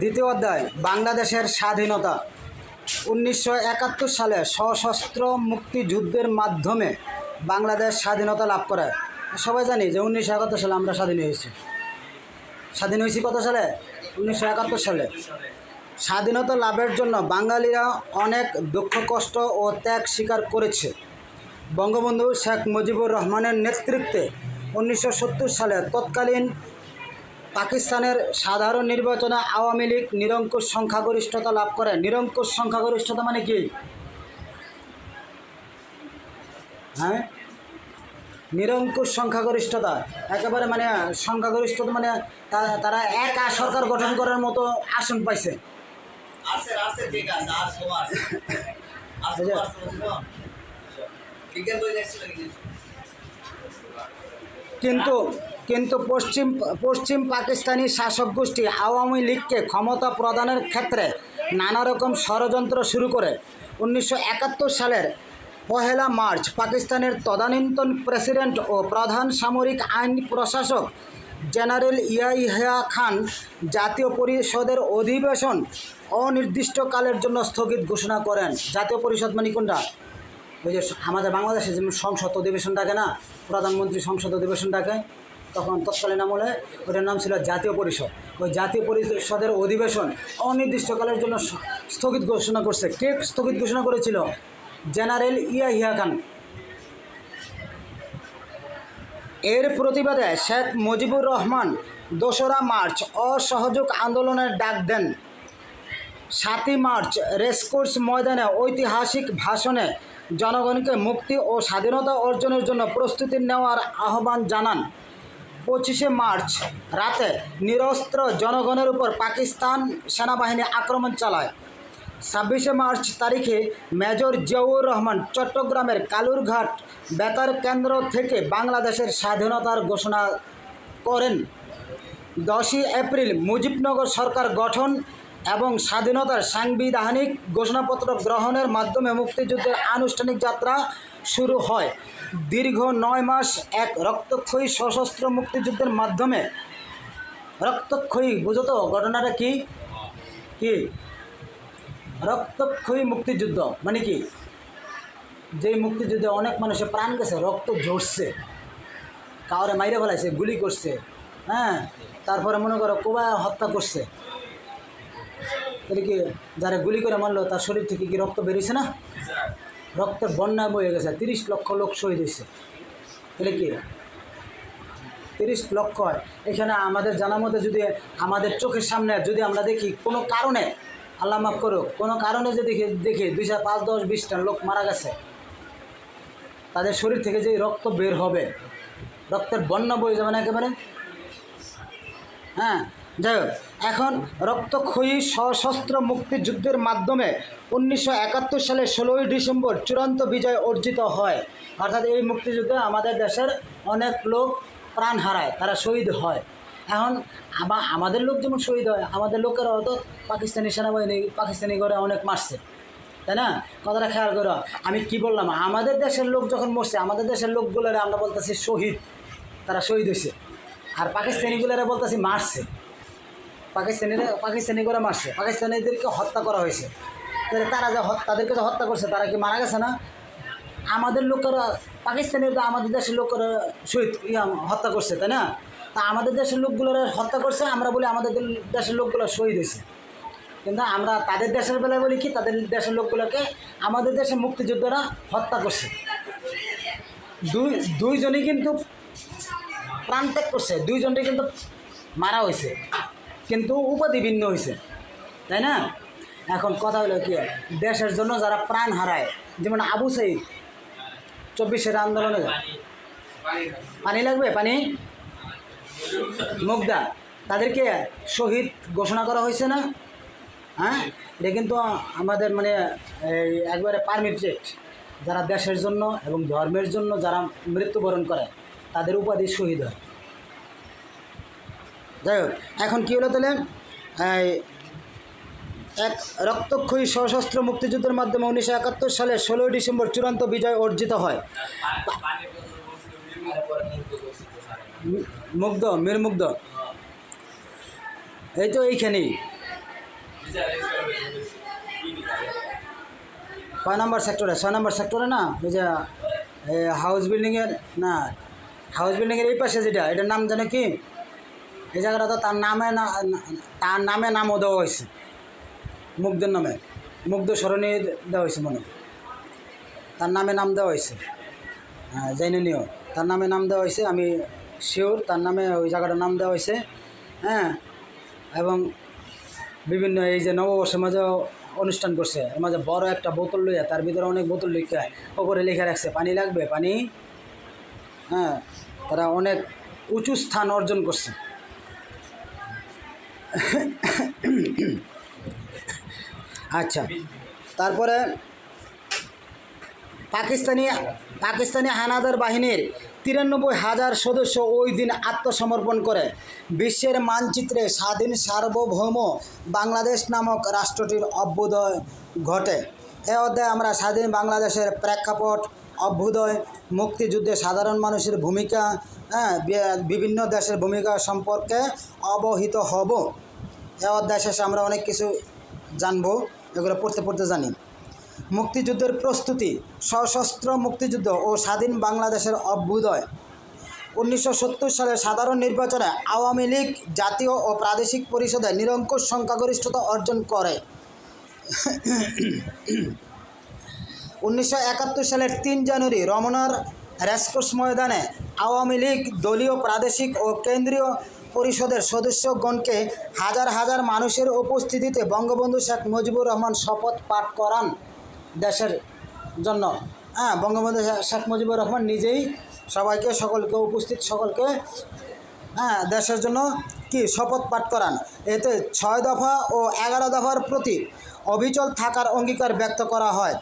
দ্বিতীয় অধ্যায়, বাংলাদেশের স্বাধীনতা। উনিশশো একাত্তর সালে সশস্ত্র মুক্তিযুদ্ধের মাধ্যমে বাংলাদেশ স্বাধীনতা লাভ করে। সবাই জানি যে উনিশশো একাত্তর সালে আমরা স্বাধীন হয়েছি। স্বাধীন হয়েছি কত সালে? উনিশশো একাত্তর সালে। স্বাধীনতা লাভের জন্য বাঙালিরা অনেক দুঃখ, কষ্ট ও ত্যাগ স্বীকার করেছে। বঙ্গবন্ধু শেখ মুজিবুর রহমানের নেতৃত্বে উনিশশো সত্তর সালে তৎকালীন পাকিস্তানের সাধারণ নির্বাচনে আওয়ামী লীগ নিরঙ্কুশ সংখ্যাগরিষ্ঠতা লাভ করে। নিরঙ্কুশ সংখ্যাগরিষ্ঠতা মানে কি? হ্যাঁ? নিরঙ্কুশ সংখ্যাগরিষ্ঠতা। একেবারে মানে সংখ্যাগরিষ্ঠতা মানে তারা এক সরকার গঠন করার মতো আসন পাইছে। ঠিক আছে আর তোমার আর এই যে- তোমার বুঝলো বিজ্ঞান বই দেখছিল কি কিন্তু কিন্তু পশ্চিম পশ্চিম পাকিস্তানি শাসক গোষ্ঠী আওয়ামী লীগকে ক্ষমতা প্রদানের ক্ষেত্রে নানা রকম ষড়যন্ত্র শুরু করে। উনিশশো একাত্তর সালের পহেলা মার্চ পাকিস্তানের তদানীন্তন প্রেসিডেন্ট ও প্রধান সামরিক আইন প্রশাসক জেনারেল ইয়াহিয়া খান জাতীয় পরিষদের অধিবেশন অনির্দিষ্টকালের জন্য স্থগিত ঘোষণা করেন। জাতীয় পরিষদ মানে কোনটা? ওই যে আমাদের বাংলাদেশে যেমন সংসদ অধিবেশন ডাকে না, প্রধানমন্ত্রী সংসদ অধিবেশন ডাকে, তখন তৎকালীন আমলে ওটার নাম ছিল জাতীয় পরিষদ। ওই জাতীয় পরিষদের অধিবেশন অনির্দিষ্টকালের জন্য স্থগিত ঘোষণা করছে। কে স্থগিত ঘোষণা করেছিল? জেনারেল ইয়াহিয়া খান। এর প্রতিবাদে শেখ মুজিবুর রহমান দোসরা মার্চ অসহযোগ আন্দোলনের ডাক দেন। সাতই মার্চ রেসকোর্স ময়দানে ঐতিহাসিক ভাষণে জনগণকে মুক্তি ও স্বাধীনতা অর্জনের জন্য প্রস্তুতি নেওয়ার আহ্বান জানান। পঁচিশে মার্চ রাতে নিরস্ত্র জনগণের উপর পাকিস্তান সেনাবাহিনী আক্রমণ চালায়। ছাব্বিশে মার্চ তারিখে মেজর জিয়াউর রহমান চট্টগ্রামের কালুরঘাট বেতার কেন্দ্র থেকে বাংলাদেশের স্বাধীনতার ঘোষণা করেন। দশই এপ্রিল মুজিবনগর সরকার গঠন এবং স্বাধীনতার সাংবিধানিক ঘোষণাপত্র গ্রহণের মাধ্যমে মুক্তিযুদ্ধের আনুষ্ঠানিক যাত্রা শুরু হয়। দীর্ঘ নয় মাস এক রক্তক্ষয়ী সশস্ত্র মুক্তিযুদ্ধের মাধ্যমে। রক্তক্ষয়ী, বুঝো তো ঘটনাটা কি? কি? রক্তক্ষয়ী মুক্তিযুদ্ধ মানে কি? যেই মুক্তিযুদ্ধে অনেক মানুষের প্রাণ গেছে, রক্ত ঝরছে, কাউরে মাইরে ফেলাইছে, গুলি করছে হ্যাঁ? তারপরে মনে করো কোবা হত্যা করছে। তাহলে কি যারা গুলি করে মারলো, তার শরীর থেকে কি রক্ত বেরিয়েছে না? রক্তের বন্যা বয়ে গেছে। তিরিশ লক্ষ লোক শহীদ হয়েছে। তাহলে কি? তিরিশ লক্ষ। এখানে আমাদের জানা মতে যদি আমাদের চোখের সামনে যদি আমরা দেখি কোনো কারণে, আল্লাহ মাফ করুক, কোনো কারণে যদি দেখি দেখি দুই চার পাঁচ দশ বিশটা লোক মারা গেছে, তাদের শরীর থেকে যে রক্ত বের হবে, রক্তের বন্যা বয়ে যাবে না একেবারে? হ্যাঁ যাই হোক। এখন রক্তক্ষয়ী সশস্ত্র মুক্তিযুদ্ধের মাধ্যমে উনিশশো একাত্তর সালের ষোলোই ডিসেম্বর চূড়ান্ত বিজয় অর্জিত হয়। অর্থাৎ এই মুক্তিযুদ্ধে আমাদের দেশের অনেক লোক প্রাণ হারায়, তারা শহীদ হয়। এখন আমা, আমাদের লোক যেমন শহীদ হয়, আমাদের লোকেরাও তো পাকিস্তানি সেনাবাহিনী, পাকিস্তানি করে অনেক মারছে। তাই না? কথাটা খেয়াল করো, আমি কি বললাম? আমাদের দেশের লোক যখন মরছে, আমাদের দেশের লোকগুলোরা আমরা বলতেছি শহীদ, তারা শহীদ হয়েছে আর পাকিস্তানিগুলোরা বলতেছি মারছে। পাকিস্তানিরা পাকিস্তানি করে মারছে। পাকিস্তানিদেরকে হত্যা করা হয়েছে। তারা যে তাদেরকে যে হত্যা করছে, তারা কি মারা গেছে না? আমাদের লোকেরা পাকিস্তানিরা তো আমাদের দেশের লোকেরা শহীদ হত্যা করছে, তাই না? তা আমাদের দেশের লোকগুলোরা হত্যা করছে, আমরা বলি আমাদের দেশের লোকগুলো শহীদ হয়েছে। কিন্তু আমরা তাদের দেশের বেলায় বলি কি, তাদের দেশের লোকগুলোকে আমাদের দেশের মুক্তিযোদ্ধারা হত্যা করছে। দুই দুইজনই কিন্তু প্রাণ ত্যাগ করছে দুইজনকে কিন্তু মারা হয়েছে। কিন্তু উপাধি ভিন্ন হয়েছে তাই না? এখন কথা হলো কি, দেশের জন্য যারা প্রাণ হারায়, যেমন আবু সাইদ, চব্বিশের আন্দোলনে পানি লাগবে? পানি? মুগদা। তাদেরকে শহীদ ঘোষণা করা হয়েছে না? হ্যাঁ? এটা কিন্তু আমাদের মানে এই একবারে পারমিটেড যারা দেশের জন্য এবং ধর্মের জন্য যারা মৃত্যুবরণ করে, তাদের উপাধি শহীদ হয়। যাই হোক, এখন কী হলো তাহলে? এক রক্তক্ষয়ী সশস্ত্র মুক্তিযুদ্ধের মাধ্যমে উনিশশো একাত্তর সালে ষোলোই ডিসেম্বর চূড়ান্ত বিজয় অর্জিত হয়। মুগ্ধ মীর মুগ্ধ এই তো এইখানেই। কয় নম্বর সেক্টরে, ছয় নম্বর সেক্টরে না? ওই যে হাউস বিল্ডিংয়ের না হাউস বিল্ডিংয়ের এই পাশে যেটা, এটার নাম জানে কি? এই জায়গাটা তো তার নামে না, তার নামে নামও দেওয়া হয়েছে। মুগ্ধের নামে। মুগ্ধ স্মরণী দেওয়া হয়েছে মনে তার নামে নাম দেওয়া হয়েছে। হ্যাঁ জেনে নিও। তার নামে নাম দেওয়া হয়েছে, আমি শিওর তার নামে ওই জায়গাটার নাম দেওয়া হয়েছে। হ্যাঁ এবং বিভিন্ন এই যে নববর্ষের মাঝে অনুষ্ঠান করছে। এর মাঝে বড় একটা বোতল লইয়া তার ভিতরে অনেক বোতল লিখে ওপরে লিখে রাখছে, পানি লাগবে, পানি? হ্যাঁ তারা অনেক উঁচু স্থান অর্জন করছে। আচ্ছা তারপরে পাকিস্তানি পাকিস্তানি হানাদার বাহিনীর তিরানব্বই হাজার সদস্য ওই দিন আত্মসমর্পণ করে। বিশ্বের মানচিত্রে স্বাধীন সার্বভৌম বাংলাদেশ নামক রাষ্ট্রটির অভ্যুদয় ঘটে। এ অধ্যায়ে আমরা স্বাধীন বাংলাদেশের প্রেক্ষাপট, অভ্যুদয়, মুক্তিযুদ্ধে সাধারণ মানুষের ভূমিকা হ্যাঁ বিভিন্ন দেশের ভূমিকা সম্পর্কে অবহিত হব। অধ্যায় শেষে আমরা অনেক কিছু জানব, এগুলো পড়তে পড়তে জানি। মুক্তিযুদ্ধের প্রস্তুতি, সশস্ত্র মুক্তিযুদ্ধ ও স্বাধীন বাংলাদেশের অভ্যুদয়। উনিশশো সত্তর সালের সাধারণ নির্বাচনে আওয়ামী লীগ জাতীয় ও প্রাদেশিক পরিষদে নিরঙ্কুশ সংখ্যাগরিষ্ঠতা অর্জন করে। উনিশশো একাত্তর সালের তিন জানুয়ারি রমনার রেসকোর্স ময়দানে আওয়ামী লীগ দলীয়, প্রাদেশিক ও কেন্দ্রীয় পরিষদের সদস্যগণকে হাজার হাজার মানুষের উপস্থিতিতে বঙ্গবন্ধু শেখ মুজিবুর রহমান শপথ পাঠ করান দেশের জন্য। হ্যাঁ বঙ্গবন্ধু শেখ মুজিবুর রহমান নিজেই সবাইকে, সকলকে উপস্থিত, সকলকে হ্যাঁ দেশের জন্য কি শপথ পাঠ করান। এতে ছয় দফা ও এগারো দফার প্রতি অবিচল থাকার অঙ্গীকার ব্যক্ত করা হয়।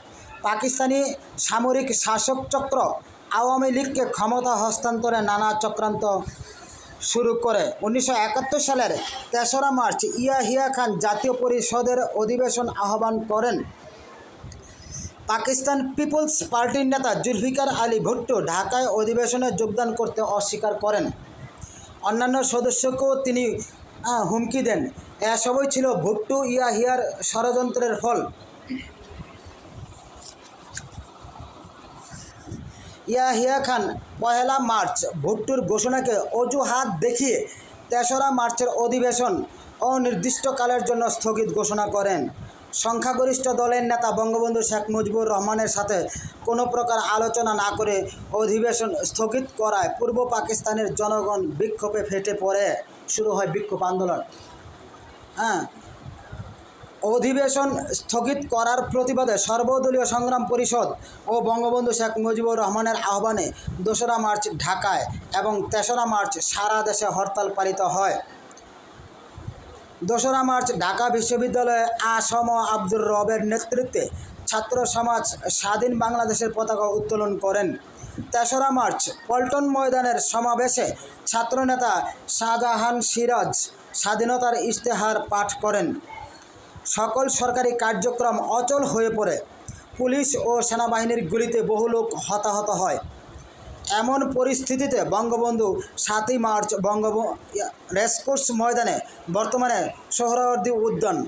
পাকিস্তানি সামরিক শাসক চক্র আওয়ামী লীগকে ক্ষমতা হস্তান্তরে নানা চক্রান্ত শুরু করে। উনিশশো একাত্তর সালের তেসরা মার্চ ইয়াহিয়া খান জাতীয় পরিষদের অধিবেশন আহ্বান করেন। পাকিস্তান পিপলস পার্টির নেতা জুলফিকার আলী ভুট্টো ঢাকায় অধিবেশনে যোগদান করতে অস্বীকার করেন। অন্যান্য সদস্যকেও তিনি হুমকি দেন। এসবই ছিল ভুট্টো ইয়াহিয়ার ষড়যন্ত্রের ফল। ইয়াহিয়া খান, পহেলা মার্চ, ভুট্টোর ঘোষণাকে অজুহাত দেখিয়ে তেসরা মার্চের অধিবেশন অনির্দিষ্টকালের জন্য স্থগিত ঘোষণা করেন। সংখ্যাগরিষ্ঠ দলের নেতা বঙ্গবন্ধু শেখ মুজিবুর রহমানের সাথে কোনো প্রকার আলোচনা না করে অধিবেশন স্থগিত করায় পূর্ব পাকিস্তানের জনগণ বিক্ষোভে ফেটে পড়ে। শুরু হয় বিক্ষোভ আন্দোলন। হ্যাঁ অধিবেশন স্থগিত করার প্রতিবাদে সর্বদলীয় সংগ্রাম পরিষদ ও বঙ্গবন্ধু শেখ মুজিবুর রহমানের আহ্বানে দোসরা মার্চ ঢাকায় এবং তেসরা মার্চ সারা দেশে হরতাল পালিত হয়। দোসরা মার্চ ঢাকা বিশ্ববিদ্যালয়ে আসম আব্দুর রবের নেতৃত্বে ছাত্র সমাজ স্বাধীন বাংলাদেশের পতাকা উত্তোলন করেন। তেসরা মার্চ পল্টন ময়দানের সমাবেশে ছাত্রনেতা শাহজাহান সিরাজ স্বাধীনতার ইশতেহার পাঠ করেন। সকল সরকারি কার্যক্রম অচল হয়ে পড়ে। পুলিশ ও সেনাবাহিনীর গুলিতে বহু লোক হতাহত হয়। এমন পরিস্থিতিতে বঙ্গবন্ধু সাতই মার্চ বঙ্গব রেসকোর্স ময়দানে বর্তমানে সোহরাওয়ার্দী উদ্যান।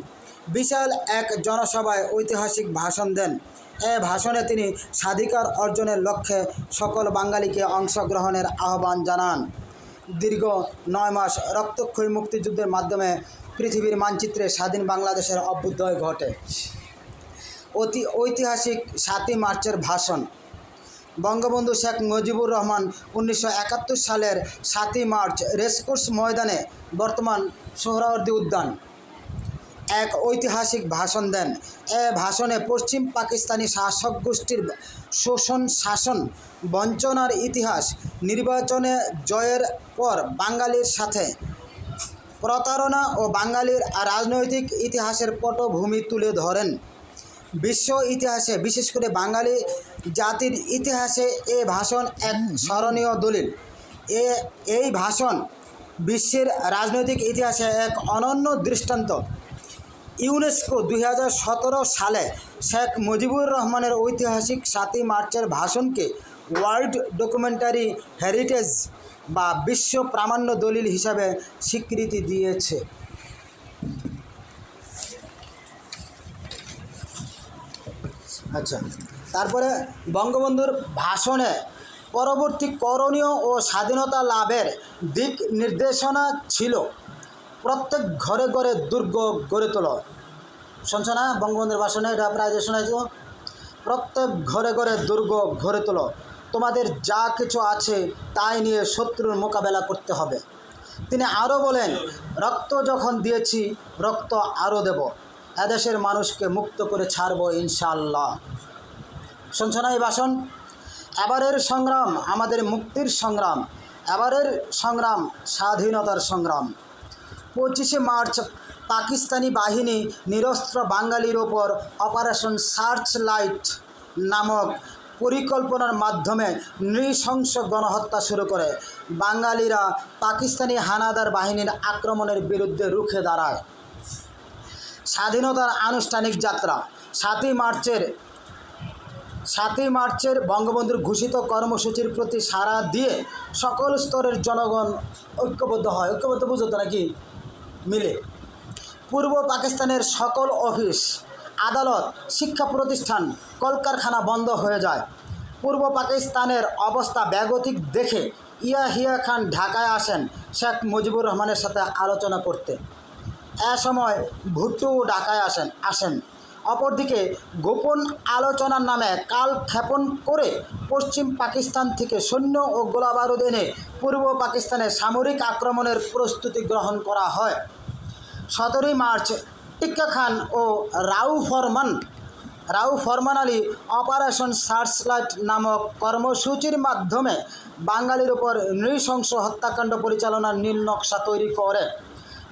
বিশাল এক জনসভায় ঐতিহাসিক ভাষণ দেন। এ ভাষণে তিনি স্বাধিকার অর্জনের লক্ষ্যে সকল বাঙালিকে অংশগ্রহণের আহ্বান জানান। দীর্ঘ নয় মাস রক্তক্ষয়ী মুক্তিযুদ্ধের মাধ্যমে পৃথিবীর মানচিত্রে স্বাধীন বাংলাদেশের অভ্যুদয় ঘটে। অতি ঐতিহাসিক সাতই মার্চের ভাষণ। বঙ্গবন্ধু শেখ মুজিবুর রহমান উনিশশো একাত্তর সালের সাতই মার্চ রেসকোর্স ময়দানে বর্তমান সোহরাওয়ার্দী উদ্যান। এক ঐতিহাসিক ভাষণ দেন। এ ভাষণে পশ্চিম পাকিস্তানি শাসক গোষ্ঠীর শোষণ শাসন বঞ্চনার ইতিহাস নির্বাচনে জয়ের পর বাঙালির সাথে প্রতারণা ও বাঙালির রাজনৈতিক ইতিহাসের পটভূমি তুলে ধরেন। বিশ্ব ইতিহাসে বিশেষ করে বাঙালি জাতির ইতিহাসে এ ভাষণ এক স্মরণীয় দলিল। এ এই ভাষণ বিশ্বের রাজনৈতিক ইতিহাসে এক অনন্য দৃষ্টান্ত। ইউনেস্কো দুই হাজার সতেরো সালে শেখ মুজিবুর রহমানের ঐতিহাসিক সাতই মার্চের ভাষণকে ওয়ার্ল্ড ডকুমেন্টারি হেরিটেজ বা বিশ্ব প্রামাণ্য দলিল হিসাবে স্বীকৃতি দিয়েছে। আচ্ছা তারপরে বঙ্গবন্ধুর ভাষণে পরবর্তী করণীয় ও স্বাধীনতা লাভের দিক নির্দেশনা ছিল, প্রত্যেক ঘরে ঘরে দুর্গ গড়ে তোলো। শুনছো না বঙ্গবন্ধুর ভাষণে এটা প্রায় শোনাইছো, প্রত্যেক ঘরে ঘরে দুর্গ ঘরে তোলো। তোমাদের যা কিছু আছে তাই নিয়ে শত্রুর মোকাবেলা করতে হবে। তিনি আরও বলেন, রক্ত যখন দিয়েছি, রক্ত আরও দেব। এদেশের মানুষকে মুক্ত করে ছাড়বো ইনশাল্লাহ শুনছো না এই ভাষণ? এবারের সংগ্রাম আমাদের মুক্তির সংগ্রাম। এবারের সংগ্রাম স্বাধীনতার সংগ্রাম। পঁচিশে মার্চ পাকিস্তানি বাহিনী নিরস্ত্র বাঙালির ওপর অপারেশন সার্চ লাইট নামক পরিকল্পনার মাধ্যমে নৃশংস গণহত্যা শুরু করে। বাঙালিরা পাকিস্তানি হানাদার বাহিনীর আক্রমণের বিরুদ্ধে রুখে দাঁড়ায়। স্বাধীনতার আনুষ্ঠানিক যাত্রা, সাতই মার্চের সাতই মার্চের বঙ্গবন্ধুর ঘোষিত কর্মসূচির প্রতি সাড়া দিয়ে সকল স্তরের জনগণ ঐক্যবদ্ধ হয়। ঐক্যবদ্ধ বুঝো তো নাকি? মিলে। পূর্ব পাকিস্তানের সকল অফিস, আদালত, শিক্ষা প্রতিষ্ঠান, কলকারখানা বন্ধ হয়ে যায়। পূর্ব পাকিস্তানের অবস্থা ব্যাগতিক দেখে ইয়াহিয়া খান ঢাকায় আসেন শেখ মুজিবুর রহমানের সাথে আলোচনা করতে। এ সময় ভুট্টো ঢাকায় আসেন আসেন। অপরদিকে গোপন আলোচনার নামে কাল ক্ষেপণ করে পশ্চিম পাকিস্তান থেকে সৈন্য ও গোলাবারুদ এনে পূর্ব পাকিস্তানে সামরিক আক্রমণের প্রস্তুতি গ্রহণ করা হয়। সতেরোই মার্চ টিক্কা খান ও রাউ ফরমান রাউ ফরমান আলী অপারেশন সার্চলাইট নামক কর্মসূচির মাধ্যমে বাঙালির উপর নৃশংস হত্যাকাণ্ড পরিচালনার নীল নকশা তৈরি করে।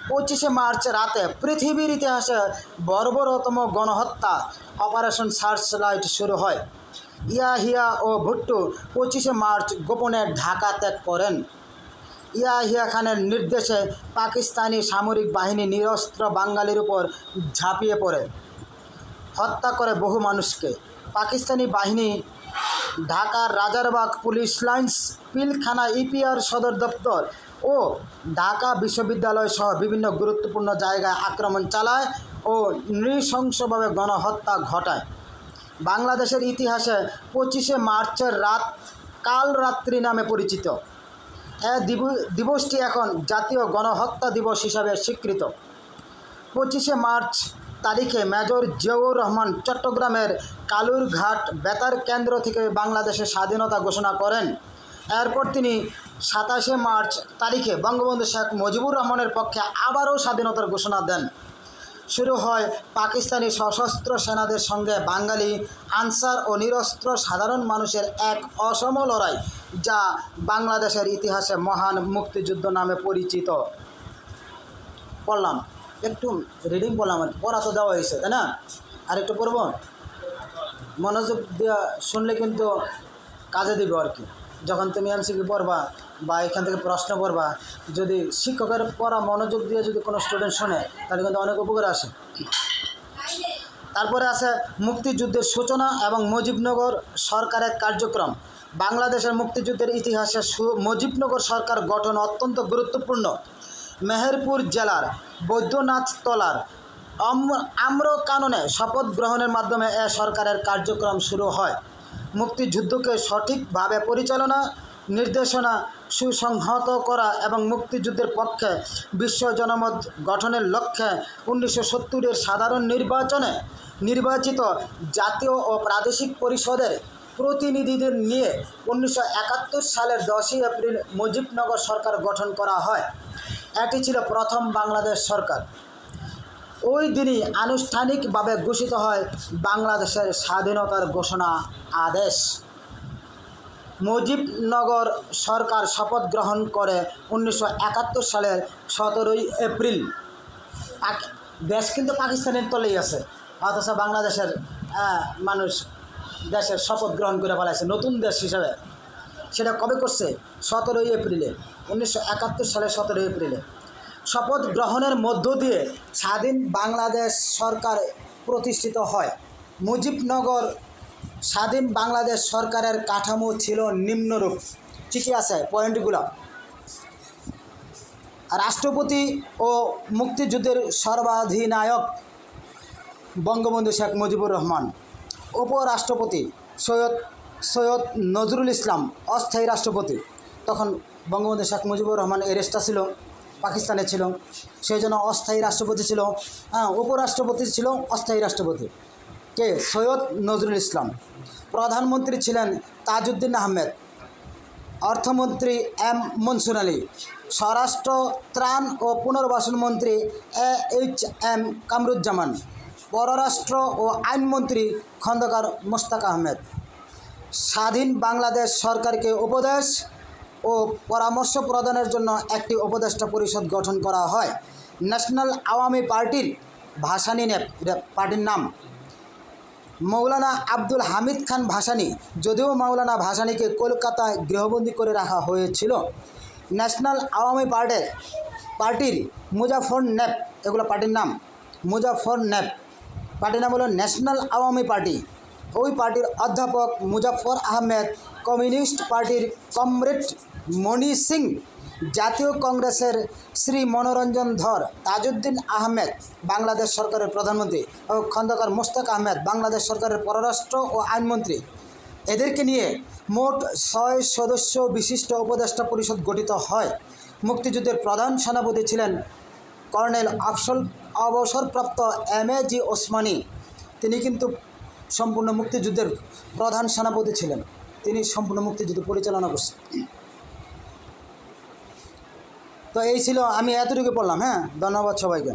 পঁচিশে মার্চ রাতে পৃথিবীর ইতিহাসে বর্বরতম গণহত্যা অপারেশন সার্চলাইট শুরু হয়। ইয়াহিয়া ও ভুট্টো পঁচিশে মার্চ গোপনে ঢাকা ত্যাগ করেন। ইয়াহিয়া খানের নির্দেশে পাকিস্তানি সামরিক বাহিনী নিরস্ত্র বাঙালির উপর ঝাঁপিয়ে পড়ে। হত্যা করে বহু মানুষকে। পাকিস্তানি বাহিনী, ঢাকার Rajarbagh police lines, Pilkhana EPR সদর দপ্তর ও ঢাকা বিশ্ববিদ্যালয় সহ বিভিন্ন গুরুত্বপূর্ণ জায়গায় আক্রমণ চালায় ও নৃশংসভাবে গণহত্যা ঘটায়। বাংলাদেশের ইতিহাসে পঁচিশে মার্চের রাত কাল রাত্রি নামে পরিচিত। এ দিবসটি এখন জাতীয় গণহত্যা দিবস হিসাবে স্বীকৃত। পঁচিশে মার্চ তারিখে মেজর জিয়াউর রহমান চট্টগ্রামের কালুরঘাট বেতার কেন্দ্র থেকে বাংলাদেশের স্বাধীনতা ঘোষণা করেন। এরপর তিনি সাতাশে মার্চ তারিখে বঙ্গবন্ধু শেখ মুজিবুর রহমানের পক্ষে আবারও স্বাধীনতার ঘোষণা দেন। শুরু হয় পাকিস্তানি সশস্ত্র সেনাদের সঙ্গে বাঙালি, আনসার ও নিরস্ত্র সাধারণ মানুষের এক অসম লড়াই, যা বাংলাদেশের ইতিহাসে মহান মুক্তিযুদ্ধ নামে পরিচিত। পড়লাম। একটু রিডিং পড়লাম আর পড়া তো দেওয়া হয়েছে, তাই না? আর একটু পড়ব? মনোযোগ দেওয়া শুনলে কিন্তু কাজে দিবে আর কি। যখন তুমি এমসিকিউ পড়বা বা এখান থেকে প্রশ্ন পড়বা যদি শিক্ষকের পড়া মনোযোগ দিয়ে যদি কোনো স্টুডেন্ট শোনে, তাহলে কিন্তু অনেক উপকার আসে। তারপরে আছে মুক্তিযুদ্ধের সূচনা এবং মুজিবনগর সরকারের কার্যক্রম। বাংলাদেশের মুক্তিযুদ্ধের ইতিহাসে মুজিবনগর সরকার গঠন অত্যন্ত গুরুত্বপূর্ণ। মেহেরপুর জেলার বৈদ্যনাথ তলার আম্র কাননে শপথ গ্রহণের মাধ্যমে এ সরকারের কার্যক্রম শুরু হয়। মুক্তিযুদ্ধকে সঠিকভাবে পরিচালনা, নির্দেশনা, সুসংহত করা এবং মুক্তিযুদ্ধের পক্ষে বিশ্ব জনমত গঠনের লক্ষ্যে উনিশশো সত্তরের সাধারণ নির্বাচনে নির্বাচিত জাতীয় ও প্রাদেশিক পরিষদের প্রতিনিধিদের নিয়ে উনিশশো একাত্তর সালের দশই এপ্রিল মুজিবনগর সরকার গঠন করা হয়। এটি ছিল প্রথম বাংলাদেশ সরকার। ওই দিনই আনুষ্ঠানিকভাবে ঘোষিত হয় বাংলাদেশের স্বাধীনতার ঘোষণা আদেশ। মুজিবনগর সরকার শপথ গ্রহণ করে উনিশশো একাত্তর সালের সতেরোই এপ্রিল। দেশ কিন্তু পাকিস্তানের তলেই আছে, অথচ বাংলাদেশের মানুষ দেশের শপথ গ্রহণ করে ফেলাইছে, নতুন দেশ হিসাবে। সেটা কবে করছে? সতেরোই এপ্রিলে, উনিশশো একাত্তর সালের সতেরোই এপ্রিলে। শপথ গ্রহণের মধ্য দিয়ে স্বাধীন বাংলাদেশ সরকার প্রতিষ্ঠিত হয়। মুজিবনগর স্বাধীন বাংলাদেশ সরকারের কাঠামো ছিল নিম্নরূপ। ঠিকই আছে, পয়েন্টগুলো। রাষ্ট্রপতি ও মুক্তিযুদ্ধের সর্বাধিনায়ক বঙ্গবন্ধু শেখ মুজিবুর রহমান, উপরাষ্ট্রপতি সৈয়দ সৈয়দ নজরুল ইসলাম, অস্থায়ী রাষ্ট্রপতি। তখন বঙ্গবন্ধু শেখ মুজিবুর রহমান এরেস্টা ছিল। পাকিস্তানে ছিল। সেই জন্য অস্থায়ী রাষ্ট্রপতি ছিল। হ্যাঁ উপরাষ্ট্রপতি ছিল, অস্থায়ী রাষ্ট্রপতি। কে? সৈয়দ নজরুল ইসলাম। প্রধানমন্ত্রী ছিলেন তাজউদ্দিন আহমেদ। অর্থমন্ত্রী এম মনসুর আলী। স্বরাষ্ট্র, ত্রাণ ও পুনর্বাসন মন্ত্রী এ এইচ এম কামরুজ্জামান। পররাষ্ট্র ও আইনমন্ত্রী খন্দকার মোস্তাক আহমেদ। স্বাধীন বাংলাদেশ সরকারকে উপদেশ। ও পরামর্শ প্রদানের জন্য একটি উপদেষ্টা পরিষদ গঠন করা হয়। ন্যাশনাল আওয়ামী পার্টির ভাসানী পার্টির নাম। মৌলানা আব্দুল হামিদ খান ভাসানি, যদিও মৌলানা ভাসানিকে কলকাতায় গৃহবন্দী করে রাখা হয়েছিল। ন্যাশনাল আওয়ামী পার্টির পার্টির মুজাফর নেপ, এগুলো পার্টির নাম। মুজাফর নেপ, পার্টির নাম হলো ন্যাশনাল আওয়ামী পার্টি। ওই পার্টির অধ্যাপক মুজাফর আহমেদ কমিউনিস্ট পার্টির কমরেড মণি সিং, জাতীয় কংগ্রেসের শ্রী মনোরঞ্জন ধর, তাজউদ্দিন আহমেদ, বাংলাদেশ সরকারের প্রধানমন্ত্রী ও খন্দকার মোস্তাক আহমেদ, বাংলাদেশ সরকারের পররাষ্ট্র ও আইনমন্ত্রী এদেরকে নিয়ে মোট ছয় সদস্য বিশিষ্ট উপদেষ্টা পরিষদ গঠিত হয়। মুক্তিযুদ্ধের প্রধান সেনাপতি ছিলেন কর্নেল আফসল, অবসরপ্রাপ্ত এম এ জি ওসমানী। তিনি কিন্তু সম্পূর্ণ মুক্তিযুদ্ধের প্রধান সেনাপতি ছিলেন। তিনি সম্পূর্ণ মুক্তিযুদ্ধ পরিচালনা করছেন। তো এই ছিল আমি এতটুকু পড়লাম হ্যাঁ? ধন্যবাদ সবাইকে।